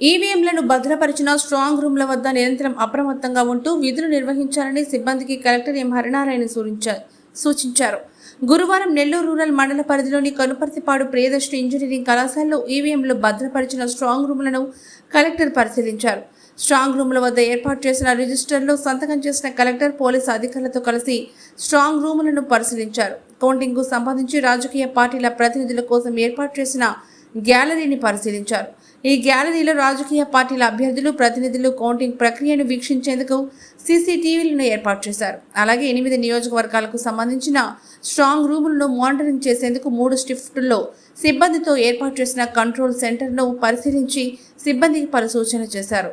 ఈవీఎంలను భద్రపరిచిన strong రూమ్ల వద్ద నిరంతరం అప్రమత్తంగా ఉంటూ విధులు నిర్వహించాలని సిబ్బందికి కలెక్టర్ ఎం హరినారాయణ సూచించారు సూచించారు. గురువారం నెల్లూరు రూరల్ మండల పరిధిలోని కనుపర్తిపాడు ప్రియదర్శిని ఇంజనీరింగ్ కళాశాలలో ఈవీఎంలు భద్రపరిచిన స్ట్రాంగ్ రూమ్లను కలెక్టర్ పరిశీలించారు. స్ట్రాంగ్ రూమ్ల వద్ద ఏర్పాటు చేసిన రిజిస్టర్లో సంతకం చేసిన కలెక్టర్ పోలీసు అధికారులతో కలిసి స్ట్రాంగ్ రూములను పరిశీలించారు. కౌంటింగ్కు సంబంధించి రాజకీయ పార్టీల ప్రతినిధుల కోసం ఏర్పాటు చేసిన గ్యాలరీని పరిశీలించారు. ఈ గ్యాలరీలో రాజకీయ పార్టీల అభ్యర్థులు ప్రతినిధులు కౌంటింగ్ ప్రక్రియను వీక్షించేందుకు సీసీటీవీలను ఏర్పాటు చేశారు. అలాగే ఎనిమిది నియోజకవర్గాలకు సంబంధించిన స్ట్రాంగ్ రూములను మానిటరింగ్ చేసేందుకు మూడు షిఫ్టుల్లో సిబ్బందితో ఏర్పాటు చేసిన కంట్రోల్ సెంటర్ను పరిశీలించి సిబ్బందికి పలు సూచనలు చేశారు.